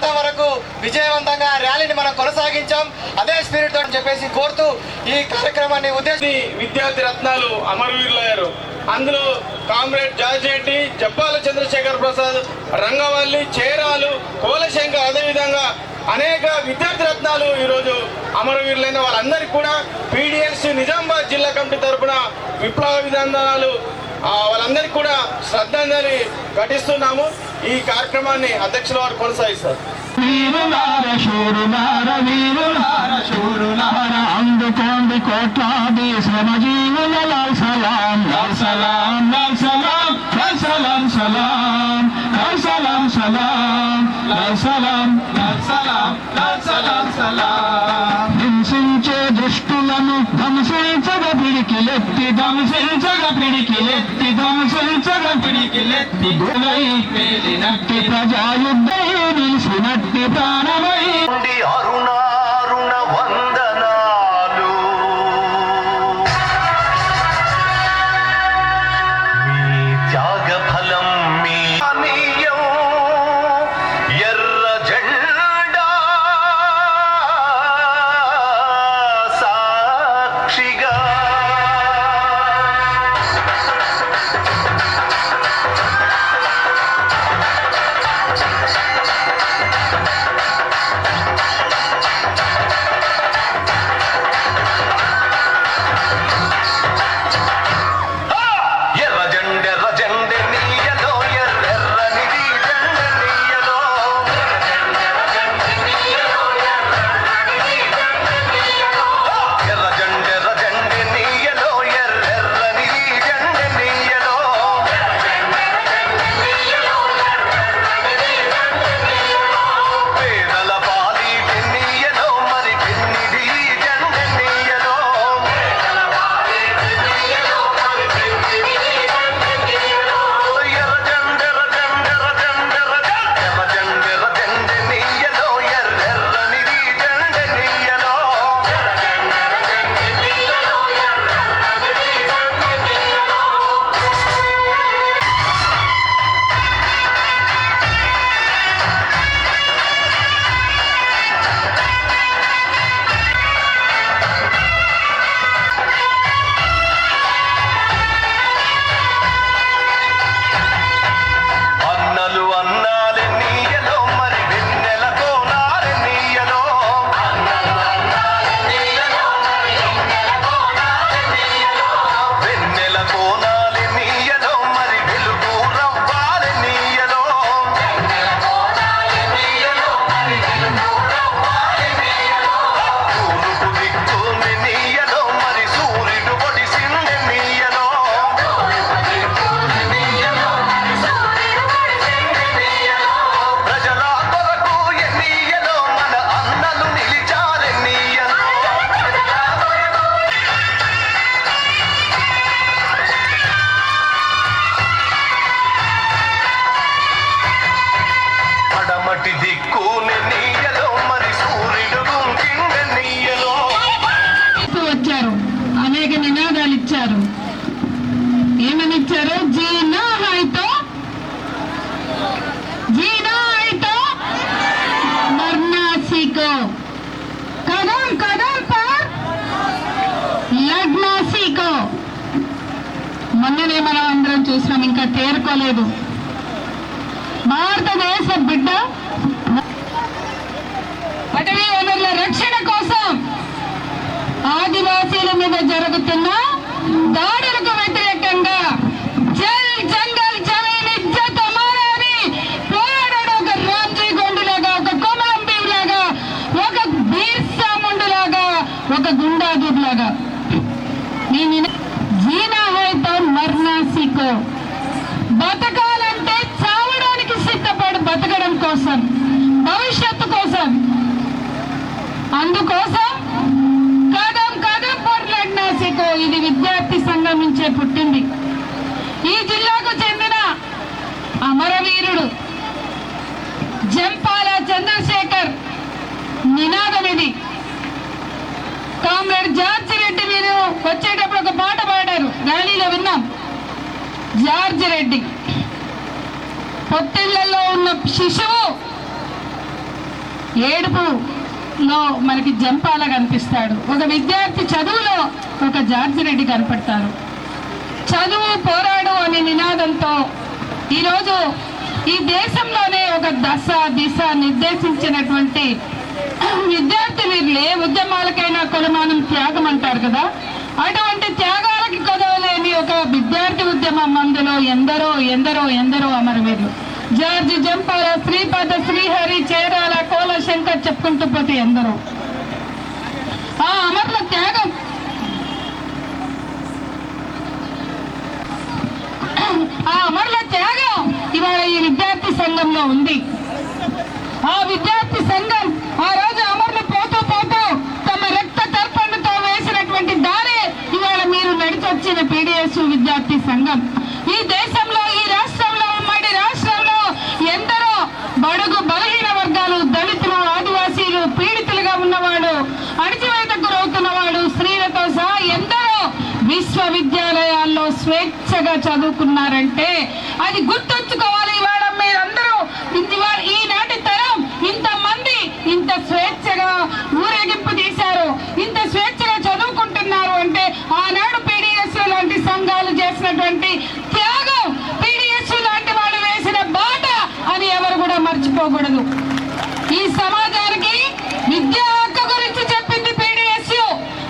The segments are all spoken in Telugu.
ప్రాంతం వరకు విజయవంతంగా ర్యాలీని మనం కొనసాగించాం. అదే స్పిరిట్తో చెప్పేసి కోరుతూ ఈ కార్యక్రమాన్ని ఉద్దేశించి విద్యార్థి రత్నాలు అమరవీరులయ్యారు అందులో కామ్రేడ్ జార్జ్ రెడ్డి జప్పాల చంద్రశేఖర్ ప్రసాద్ రంగవల్లి చేరాలు కోలశంకర్ అదేవిధంగా అనేక విద్యార్థి రత్నాలు ఈరోజు అమరవీరులైన వాళ్ళందరికీ కూడా పీడిఎల్సి నిజామాబాద్ జిల్లా కమిటీ తరపున విప్లవ విధానాలు వాళ్ళందరికీ కూడా శ్రద్ధాంజలి ఘటిస్తున్నాము. ఈ కార్యక్రమాన్ని అధ్యక్షుల వారు కొనసాగిస్తారు. వీరులార శూరులార వీరులార శూరులార అందుకోండి కోట్లాది శ్రమజీవుల లాల్ సలాం లాల్ సలాం లాల్ సలాం లాల్ సలాం సలాం లాల్ సలాం సలాం లాల్ సలాం లాల్ సలాం లాల్ సలాం సలాం. పిడికిలెత్తి ధ్వంసించగ పిడికిలెత్తి ధ్వంసించగ పిడికిలెత్తి గురై పేలినట్టి ప్రజాయుద్ధై నిలిసినట్టి ప్రాణమై అరుణా లేదు అందుకోసం కదం కదం పొర్లడ్నా ఇది విద్యార్థి సంఘం నుంచే పుట్టింది. ఈ జిల్లాకు చెందిన అమరవీరుడు జంపాల చంద్రశేఖర్ నినాదం ఇది కామ్రేడ్ జార్జి రెడ్డి మీరు వచ్చేటప్పుడు ఒక పాట పాడారు. ర్యాలీలో విన్నాం. జార్జి రెడ్డి. పొత్తిళ్ళలో ఉన్న శిశువు ఏడుపు లో మనకి జంపాల కనిపిస్తాడు. ఒక విద్యార్థి చదువులో ఒక జార్జి రెడ్డి కనపడతారు. చదువు పోరాడు అనే నినాదంతో ఈరోజు ఈ దేశంలోనే ఒక దశ దిశ నిర్దేశించినటువంటి విద్యార్థి వీరులు ఏ ఉద్యమాలకైనా కొలమానం త్యాగం అంటారు కదా? అటువంటి త్యాగాలకి కొదవలేని ఒక విద్యార్థి ఉద్యమం అందులో ఎందరో ఎందరో ఎందరో అమరవీరులు. జార్జి జంపాల శ్రీపద శ్రీహరి చేరాల కోల శంకర్ చెప్పుకుంటూ పోతే ఎందరో. ఆ అమరుల త్యాగం. ఆ అమరుల త్యాగం ఇవాళ ఈ విద్యార్థి సంఘంలో ఉంది. ఆ విద్యార్థి సంఘం ఆ రోజు అమరులు పోతూ పోతూ తమ రక్త తర్పణతో వేసినటువంటి దారే ఇవాళ మీరు నడిచొచ్చిన పీడిఎస్ విద్యార్థి సంఘం. ఈ దేశంలో ఈ రాష్ట్ర బడుగు బలహీన వర్గాలు దళితులు ఆదివాసీలు పీడితులుగా ఉన్నవాడు అణచివేతకు గురవుతున్నవాడు స్త్రీలతో సహా ఎందరో విశ్వవిద్యాలయాల్లో స్వేచ్ఛగా చదువుకున్నారంటే అది గుర్తుంచుకోవాలి ఇవాళ మీరందరూ ఇవాళ ఈనాటి తరం ఇంతమంది ఇంత స్వేచ్ఛగా ఊరేగింపు తీశారు ఇంత స్వేచ్ఛగా చదువుకుంటున్నారు అంటే ఆనాడు పీడిఎస్ లాంటి సంఘాలు చేసినటువంటి త్యాగం పీడిఎస్ లాంటి వాళ్ళు వేసిన బాట అని ఎవరు కూడా మర్చిపోకూడదు ఈ సమాజానికి విద్యా హక్కు గురించి చెప్పింది పీడిఎస్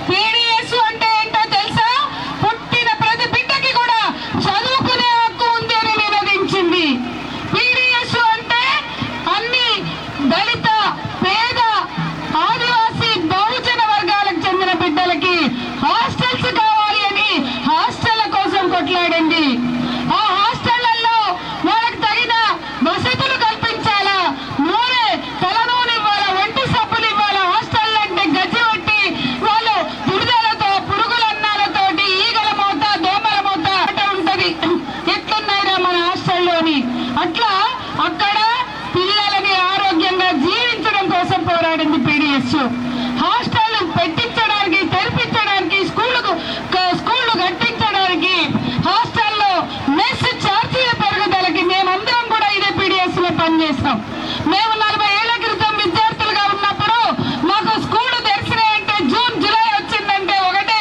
పీడిఎస్ అంటే ఏంటో తెలుసా పుట్టిన ప్రతి బిడ్డకి కూడా చదువుకునే హక్కు ఉంది అని నినదించింది పీడిఎస్ అంటే అన్ని దళిత పేద ఆదివాసీ బహుజన వర్గాలకు చెందిన బిడ్డలకి హాస్టల్స్ కావాలి అని హాస్టళ్ళ కోసం కొట్లాడింది ఆ హాస్టళ్ళలో వాళ్ళకి తగిన వసతులు కల్పించాలా నూనె తలనూనె ఇవ్వాలా ఒంటి సబ్బులు ఇవ్వాలా హాస్టల్ అంటే గజ్జి పెట్టి వాళ్ళు దుడిదలతో పురుగుల అన్నాలతోటి ఈగల మూత దోమల మూత అట్ట ఉంటది ఎట్లున్నాయిరా మన హాస్టల్లోని అట్లా అక్కడ పిల్లలని ఆరోగ్యంగా జీవించడం కోసం పోరాడింది పీడిఎస్ హాస్టల్ పెట్టించడానికి తెరిపించడానికి స్కూళ్ళకు స్కూళ్ళు కట్టించడానికి హాస్టల్లో మెస్ ఛార్జీల పెరుగుదలకి మేమందరం కూడా ఇదే పీడిఎస్లో పనిచేస్తాం మేము నలభై ఏళ్ళ క్రితం విద్యార్థులుగా ఉన్నప్పుడు మాకు స్కూళ్ళు తెరిచినాయంటే జూన్ జూలై వచ్చిందంటే ఒకటే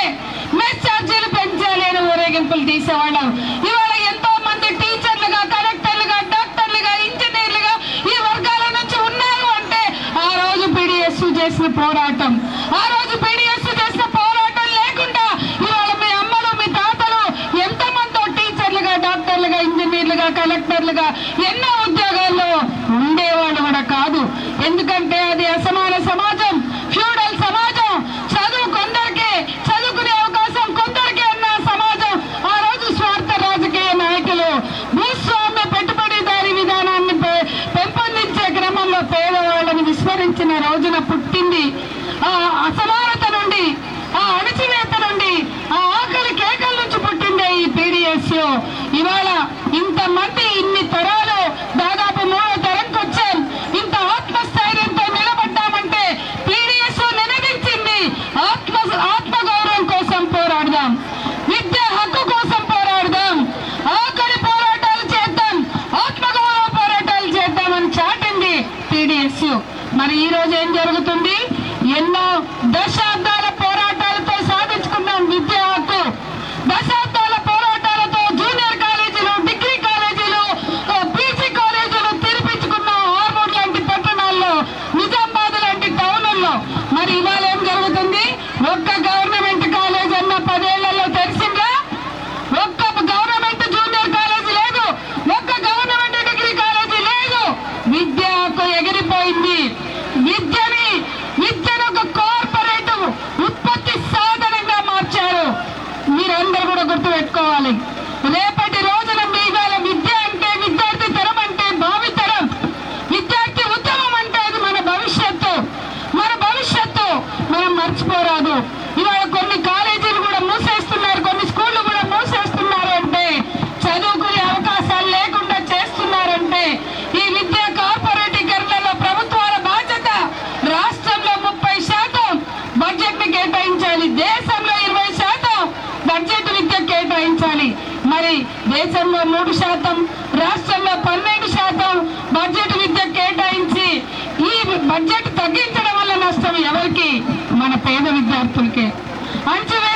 మెస్ ఛార్జీలు పెంచాలి అని ఊరేగింపులు తీసేవాళ్ళం ఇవాళ ఎంతో మంది టీచర్లుగా కలెక్టర్లుగా డాక్టర్లుగా ఇంజనీర్లుగా ఈ వర్గాల నుంచి ఉన్నారు అంటే ఆ రోజు పీడిఎస్ చేసిన పోరాటం ఆ రోజు పీడిఎస్ చేసిన పోరాటం లేకుండా ఇవాళ మీ అమ్మలు మీ తాతలు ఎంతమందో టీచర్లుగా డాక్టర్లుగా ఇంజనీర్లుగా కలెక్టర్లుగా ఎన్నో ఉద్యోగాల్లో ఉండేవాళ్ళు కూడా కాదు ఎందుకంటే అది అసమాన సమాజం ఫ్యూడల్ సమాజం. చదువు కొందరికే చదువుకునే అవకాశం కొందరికే అన్న సమాజం. ఆ రోజు స్వార్థ రాజకీయ నాయకులు భూస్వామ్య పెట్టుబడిదారి విధానాన్ని పె- పెంపొందించే క్రమంలో పేదవాళ్ళని విస్మరించిన రోజున పుట్టింది ఆ అసమానత నుండి ఆ అణచివేత నుండి ఆ ఆకలి కేకల నుంచి పుట్టిందే ఈ పీడిఎస్ ఇవాళ ఇంతమంది ఇన్ని తరాలు దాదాపు మూడో తరంకి వచ్చాం ఇంత ఆత్మస్థైర్యంతో నిలబడ్డామంటే పీడిఎస్ నినదించింది ఆత్మ ఆత్మగౌరవం కోసం పోరాడదాం విద్య హక్కు కోసం పోరాడదాం ఆకలి పోరాటాలు చేద్దాం ఆత్మగౌరవ పోరాటాలు చేద్దామని చాటింది పీడిఎస్ మరి ఈ రోజు ఏం జరుగుతుంది? ఎన్నో దశ దేశంలో మూడు శాతం రాష్ట్రంలో పన్నెండు శాతం బడ్జెట్ విద్య కేటాయించి ఈ బడ్జెట్ తగ్గించడం వల్ల నష్టం ఎవరికి? మన పేద విద్యార్థులకే. అంచనా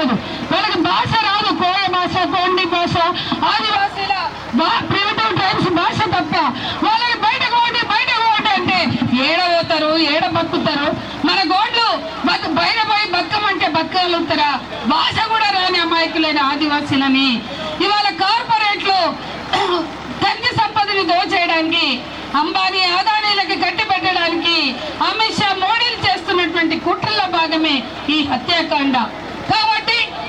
తెలియదు వాళ్ళకి భాష రాదు. కోయ భాష కోండి భాష ఆదివాసీల ప్రిమిటివ్ ట్రైబ్స్ భాష తప్ప వాళ్ళకి బయట కోటి బయట కోటి అంటే ఏడ పోతారు ఏడ బతుకుతారు మన గోడ్లు బయట పోయి బక్కమంటే బక్కగలుగుతారా? భాష కూడా రాని అమాయకులైన ఆదివాసీలని. ఇవాళ కార్పొరేట్లు ఖనిజ సంపదని దోచేయడానికి అంబానీ ఆదానీలకు కట్టి పెట్టడానికి అమిత్ షా మోడీలు చేస్తున్నటువంటి కుట్రలో భాగమే ఈ హత్యాకాండ. కాబట్టి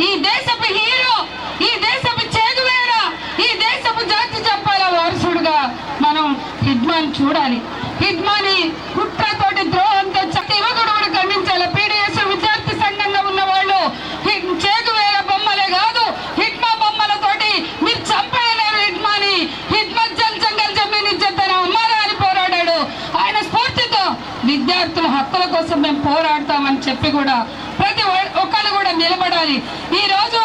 ఈ దేశపు హీరో ఈ దేశపు చేగువేర ఈ దేశపు జాతి చెప్పాల వారసుడుగా మనం హిడ్మాన్ చూడాలి. హిడ్మాని కుట్రతోటి ద్రోహంతో చట్టి యువకుడు కూడా ఖండించాలి. పీడిఎస్ విద్యార్థి సంఘంగా ఉన్న వాళ్ళు హి- చేగువేర బొమ్మలే కాదు హిట్మా బొమ్మలతోటి మీరు చంపేయలేరు హిట్మాని. హిట్మత్ జల్ జంగల్ జమీన్ ఇచ్చేతన అమ్మారా అని పోరాడాడు. ఆయన స్ఫూర్తితో విద్యార్థుల హక్కుల కోసం మేము పోరాడతామని చెప్పి కూడా ప్రతి ఒ- ఒక్కరు కూడా నిలబడాలి. ఈ రోజు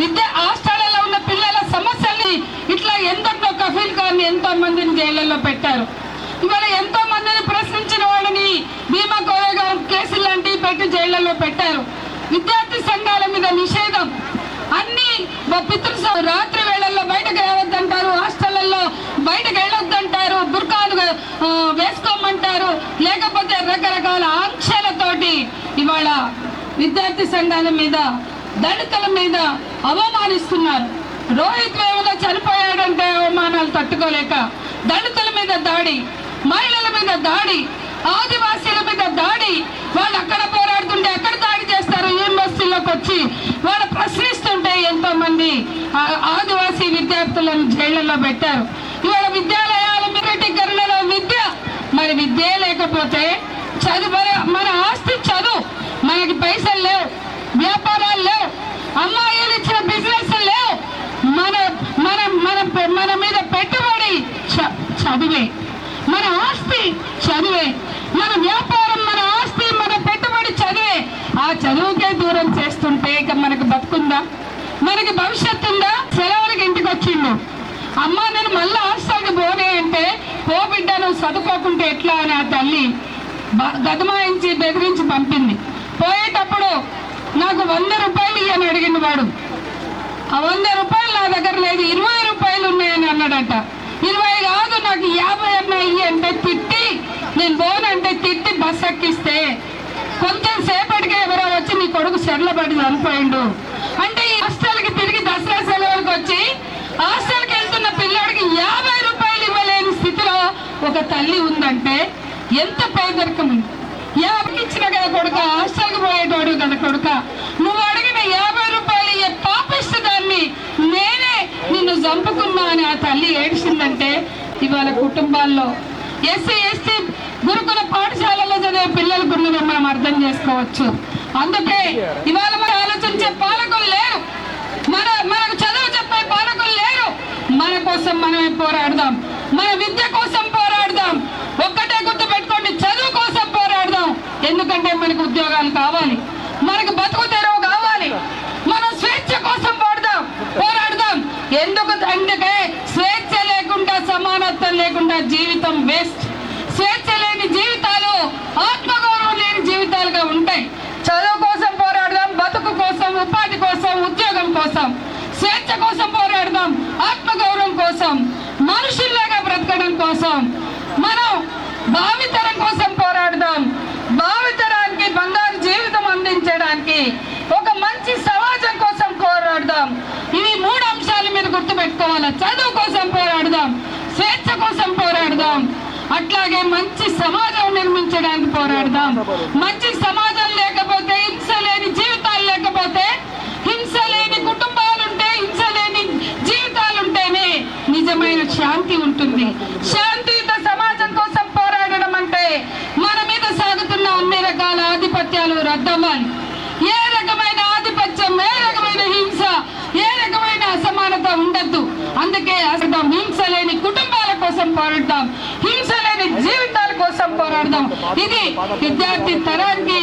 విద్య హాస్టళ్ళలో ఉన్న పిల్లల సమస్యల్ని ఇట్లా ఎంతట్లో కఫీల్ ఖాన్ ఎంతో మందిని జైళ్ళల్లో పెట్టారు. ఇవాళ ఎంతో మందిని ప్రశ్నించిన వాళ్ళని భీమా కోరేగా కేసులు లాంటివి పెట్టి జైళ్ళలో పెట్టారు. విద్యార్థి సంఘాల మీద నిషేధం. అన్ని పితృ రాత్రి వేళల్లో బయటకు రావద్దంటారు హాస్టళ్ళలో బయటకు వెళ్ళొద్దంటారు బుర్కాలు వేసుకోమంటారు. లేకపోతే రకరకాల ఆంక్షలతోటి ఇవాళ విద్యార్థి సంఘాల మీద దళితుల మీద అవమానిస్తున్నారు. రోహిత్ వేముల చనిపోయాడంటే అవమానాలు తట్టుకోలేక దళితుల మీద దాడి మహిళల మీద దాడి ఆదివాసీల మీద దాడి వాళ్ళు అక్కడ పోరాడుతుంటే అక్కడ దాడి చేస్తారు. యూనివర్సిటీలోకి వచ్చి వాళ్ళు ప్రశ్నిస్తుంటే ఎంతో మంది ఆదివాసీ విద్యార్థులను జైళ్ళలో పెట్టారు. ఇవాళ విద్యాలయాల మిలిటరీకరణలో విద్య. మరి విద్య లేకపోతే చదువు మన- ఆస్తి చదువు. మనకి పైసలు లేవు వ్యాపారాలు లేవు అమ్మాయిలు ఇచ్చిన బిజినెస్ లేవు. మన మన మన మన మీద పెట్టుబడి చ- చదువే. మన ఆస్తి చదువే. మన వ్యాపారం మన ఆస్తి మన పెట్టుబడి చదివే. ఆ చదువుకే దూరం చేస్తుంటే ఇక మనకు బతుకుందా? మనకి భవిష్యత్తు ఉందా? సెలవులకి ఇంటికి వచ్చిండు. అమ్మ నేను మళ్ళీ హాస్టల్కి పోనే అంటే పో బిడ్డ నువ్వు చదువుకోకుంటే ఎట్లా? అని ఆ తల్లి గదమాయించి బెదిరించి పంపింది. పోయేటప్పుడు నాకు వంద రూపాయలు ఇవ్వని అడిగింది వాడు. ఆ వంద రూపాయలు నా దగ్గర లేదు ఇరవై రూపాయలు ఉన్నాయని అన్నాడట. ఇరవై కాదు నాకు యాభై అన్న ఇయ్యి అంటే తిట్టి నేను పోనంటే తిట్టి బస్ ఎక్కిస్తే కొంచెం సేపటికి ఎవరో వచ్చి నీ కొడుకు సెర్లబడి చనిపోయిండు. అంటే ఈ హాస్టల్కి తిరిగి దసరా సెలవులకు వచ్చి హాస్టల్కి వెళ్తున్న పిల్లోడికి యాభై రూపాయలు ఇవ్వలేని స్థితిలో ఒక తల్లి ఉందంటే ఎంత పేదరికం యాభై ఇచ్చిన కదా కొడుక హాస్టల్కి పోయేటోడు కదా కొడుక. నువ్వు అడిగిన యాభై రూపాయలు ఏ పాపిస్తు దాన్ని నేనే నిన్ను చంపుకున్నా అని ఆ తల్లి ఏడిచిందంటే ఇవాళ కుటుంబాల్లో ఎస్సీ ఎస్టీ గురుకుల పాఠశాలలో చదివే పిల్లల గురించి మనం అర్థం చేసుకోవచ్చు. అందుకే ఇవాళ మనం ఆలోచించే పాలకులు లేరు. మన మనకు చదువు చెప్పే పాలకులు లేరు. మన కోసం మనమే పోరాడదాం. మన విద్య కోసం పోరాడదాం ఒక్కటే గుర్తు పెట్టుకోండి చదువు కోసం పోరాడదాం ఎందుకంటే మనకు ఉద్యోగాలు కావాలి. మనకు బతుకు తెరవు కావాలి. మనం స్వేచ్ఛ కోసం పోరాడదాం పోరాడదాం. ఎందుకు అందుకే స్వేచ్ఛ లేకుండా సమానత్వం లేకుండా జీవితం వేస్ట్. స్వేచ్ఛ లేని జీవితాలు ఆత్మగౌరవం లేని జీవితాలుగా ఉంటాయి. చదువు కోసం పోరాడదాం బతుకు కోసం ఉపాధి కోసం ఉద్యోగం కోసం. స్వేచ్ఛ కోసం పోరాడదాం ఆత్మగౌరవం కోసం. మనుషుల్లాగా బ్రతకడం కోసం. మనం భావితరం కోసం పోరాడదాం. భావితరానికి బంగారు జీవితం అందించడానికి ఒక మంచి సమాజం కోసం పోరాడదాం. ఇవి మూడు అంశాలు మీరు గుర్తుపెట్టుకోవాలి. చదువు కోసం పోరాడదాం. స్వేచ్ఛ కోసం పోరాడదాం. అట్లాగే మంచి సమాజం నిర్మించడానికి పోరాడదాం. మంచి సమాజం లేకపోతే హింస లేని జీవితాలు లేకపోతే హింస లేని కుటుంబాలుంటే హింస లేని జీవితాలుంటేనే నిజమైన శాంతి ఉంటుంది. శాంతి సమాజం కోసం పోరాడడం అంటే మన మీద సాగుతున్న అన్ని రకాల ఆధిపత్యాలు రద్దవ్వాలి ఏ రకమైన ఆధిపత్యం ఏ రకమైన హింస ఏ రకమైన అసమానత ఉండద్దు. అందుకే అసలు హింస లేని కుటుంబాల కోసం పోరాడతాం హింస లేని జీవితాల కోసం పోరాడదాం. ఇది విద్యార్థి తరానికి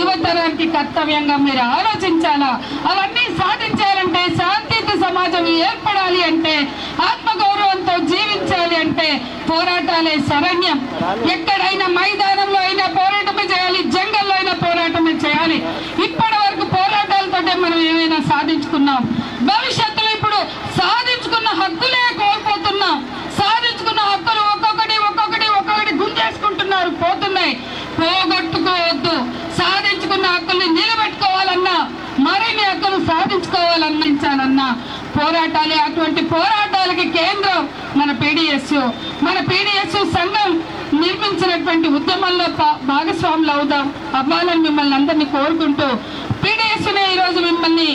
యువతరానికి కర్తవ్యంగా మీరు ఆలోచించాలా? అవన్నీ సాధించాలంటే శాంతియుత సమాజం ఏర్పడాలి అంటే ఆత్మగౌరవంతో జీవించాలి అంటే పోరాటాలే శరణ్యం. ఎక్కడైనా మైదానంలో అయినా సాధించుకున్నాం భవిష్యత్తులో ఇప్పుడు సాధించుకున్న హక్కులే కోల్పోతున్నాం. సాధించుకున్న హక్కులు ఒక్కొక్కటి ఒక్కొక్కటి ఒక్కొక్కటి గుంజేసుకుంటున్నారు పోతున్నాయి. పోగొట్టుకోవద్దు. సాధించుకున్న హక్కుల్ని నిలబెట్టుకోవాలన్నా మరిన్ని హక్కులు సాధించుకోవాలన్నించాలన్నా పోరాటాలే అటువంటి పోరాటాలకి కేంద్రం మన పీడిఎస్ మన పీడిఎస్ సంఘం నిర్మించినటువంటి ఉద్యమంలో పా- భాగస్వాములు అవుదాం. అవ్వాలని మిమ్మల్ని అందరినీ కోరుకుంటూ పీడిఎస్ ఈ రోజు మిమ్మల్ని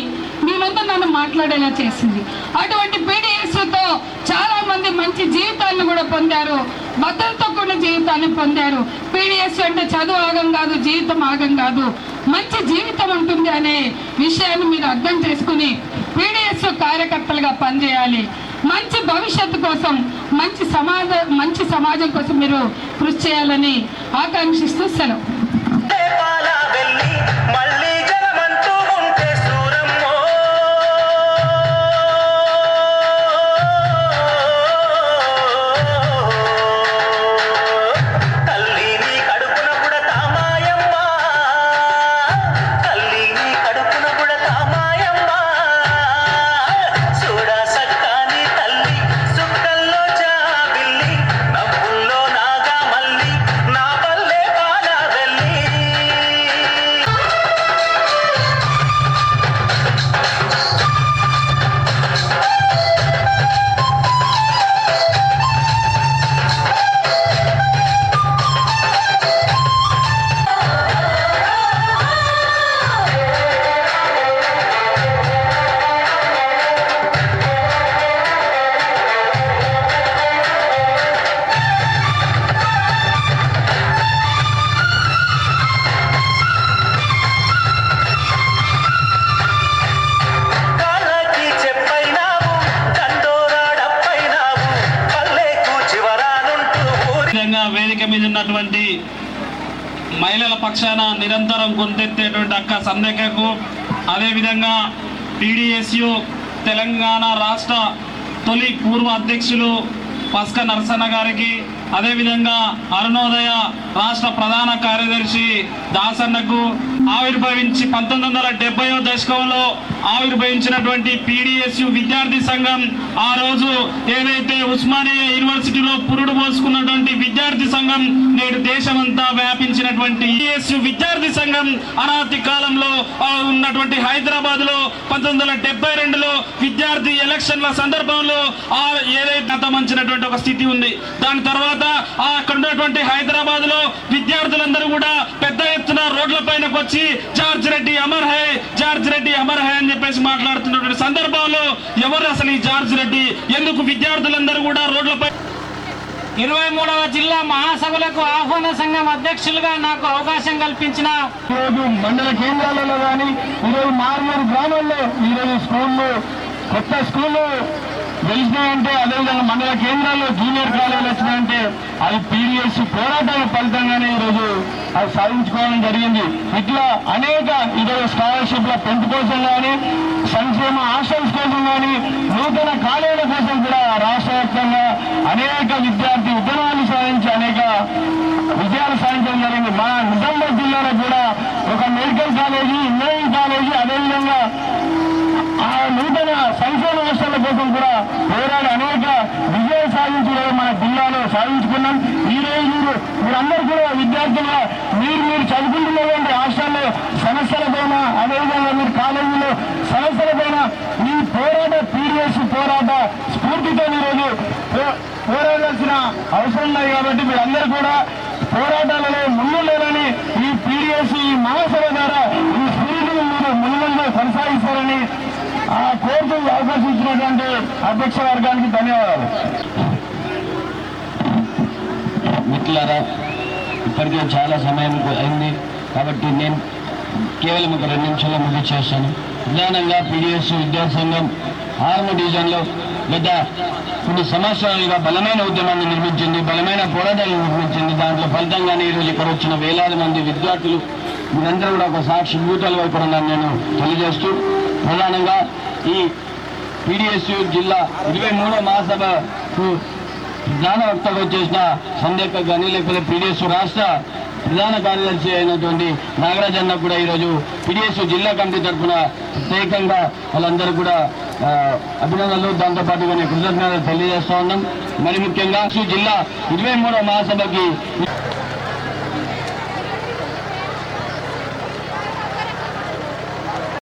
మీ నన్ను మాట్లాడేలా చేసింది. అటువంటి పీడిఎస్తో చాలా మంది మంచి జీవితాన్ని కూడా పొందారు. భద్రతతో కూడిన జీవితాన్ని పొందారు. పీడిఎస్ అంటే చదువు ఆగం కాదు జీవితం ఆగం కాదు. మంచి జీవితం ఉంటుంది అనే విషయాన్ని మీరు అర్థం చేసుకుని పీడిఎస్ కార్యకర్తలుగా పనిచేయాలి. మంచి భవిష్యత్తు కోసం మంచి సమాజ మంచి సమాజం కోసం మీరు కృషి చేయాలని ఆకాంక్షిస్తూ సెలవు. నిరంతరం గొంతెత్తేటువంటి అక్క సందేకకు అదేవిధంగా టీడీఎస్యు తెలంగాణ రాష్ట్ర తొలి పూర్వ అధ్యక్షులు పస్క నరసన్న గారికి అదేవిధంగా అరుణోదయ రాష్ట్ర ప్రధాన కార్యదర్శి దాసన్నకు ఆవిర్భవించి పంతొమ్మిది వందల దశకంలో ఆవిర్భవించినటువంటి పీడిఎస్యు విద్యార్థి సంఘం ఆ రోజు ఏదైతే ఉస్మానియా యూనివర్సిటీలో పురుడు పోసుకున్నటువంటి విద్యార్థి సంఘం నేడు దేశమంతా వ్యాపించినటువంటి పిఎస్యు విద్యార్థి సంఘం అనాతి కాలంలో ఆ, ఉన్నటువంటి హైదరాబాద్లో పంతొమ్మిది వందల డెబ్బై రెండులో విద్యార్థి ఎలక్షన్ల సందర్భంలో ఆ ఏదైతే అంతమంచినటువంటి ఒక స్థితి ఉంది. దాని తర్వాత ఆ అక్కడ ఉన్నటువంటి హైదరాబాద్లో విద్యార్థులందరూ కూడా పెద్ద ఎత్తున రోడ్ల పైనకు వచ్చి వచ్చి జార్జ్ రెడ్డి అమర్ హై జార్జ్ రెడ్డి అమర్ హై అని చెప్పేసి మాట్లాడుతున్నటువంటి సందర్భంలో ఎవరు అసలు ఈ జార్జ్ రెడ్డి? ఎందుకు విద్యార్థులందరూ కూడా రోడ్లపై ఇరవై మూడవ జిల్లా మహాసభలకు ఆహ్వాన సంఘం అధ్యక్షులుగా నాకు అవకాశం కల్పించిన ఈరోజు మండల కేంద్రాలలో కానీ ఈరోజు మారుమూరు గ్రామాల్లో ఈరోజు స్కూళ్ళు కొత్త స్కూళ్ళు గెలిచినాయంటే అదేవిధంగా మండల కేంద్రాల్లో జూనియర్ కాలేజీలు వచ్చినాయంటే అది పీడిఎస్ పోరాటాల ఫలితంగానే ఈరోజు అది సాధించుకోవడం జరిగింది. ఇట్లా అనేక ఈరోజు స్కాలర్షిప్ల పెంపు కోసం కానీ సంక్షేమ హాస్టల్స్ కోసం కానీ నూతన కాలేజీల కోసం కూడా రాష్ట్ర వ్యాప్తంగా అనేక విద్యార్థి ఉద్యమాలు సాధించి అనేక విజయాలు సాధించడం జరిగింది. మా నిజామాబాద్ జిల్లాలో కూడా ఒక మెడికల్ కాలేజీ ఇంజనీరింగ్ కాలేజీ అదేవిధంగా ఆ నూతన సంక్షేమ హాస్టళ్ళ కోసం కూడా పోరాడి అనేక విజయాలు సాధించి మన జిల్లాలో సాధించుకున్నాం. ఈ రోజు మీరు మీరందరూ కూడా విద్యార్థులుగా మీరు మీరు చదువుకుంటున్నటువంటి హాస్టల్లో సమస్యలపైన అదేవిధంగా మీరు కాలేజీలో సమస్యలపైన ఈ పోరాట పీడిఎస్ పోరాట స్ఫూర్తితో ఈరోజు పో- పోరాడాల్సిన అవసరం ఉన్నాయి కాబట్టి మీరందరూ కూడా పోరాటాలలో ముందుండాలని ఈ పీడిఎస్ ఈ మహాసభ ద్వారా ఈ స్ఫూర్తిని మీరు ముందు కొనసాగిస్తారని ఆ కోర్టు అవకాశం ఇచ్చినటువంటి అధ్యక్ష వర్గానికి ధన్యవాదాలు. మిత్రులారా ఇప్పటికే చాలా సమయం అయింది కాబట్టి నేను కేవలం ఒక రెండు నిమిషాల్లో ముగించేస్తాను ప్రధానంగా పీడిఎస్ విద్యాసంఘం సంఘం ఆర్మ డివిజన్లో గత కొన్ని సంవత్సరాలుగా బలమైన ఉద్యమాన్ని నిర్మించింది బలమైన పోరాటాన్ని నిర్మించింది. దాంట్లో ఫలితంగానే ఈరోజు ఇక్కడ వచ్చిన వేలాది మంది విద్యార్థులు మీరందరూ కూడా ఒక సాక్షి భూతాలు వైపు నేను తెలియజేస్తూ ప్రధానంగా ఈ పీడిఎస్ జిల్లా ఇరవై మూడో మహాసభకు ప్రధాన వక్తగా వచ్చేసిన సందేహ కానీ లేకపోతే పీడిఎస్ రాష్ట్ర ప్రధాన కార్యదర్శి అయినటువంటి నాగరాజ్ అన్న కూడా ఈరోజు పీడిఎస్ జిల్లా కమిటీ తరఫున ప్రత్యేకంగా వాళ్ళందరూ కూడా అభినందనలు. దాంతోపాటు కొన్ని కృతజ్ఞతలు తెలియజేస్తా ఉన్నాం. మరి ముఖ్యంగా జిల్లా ఇరవై మూడో మహాసభకి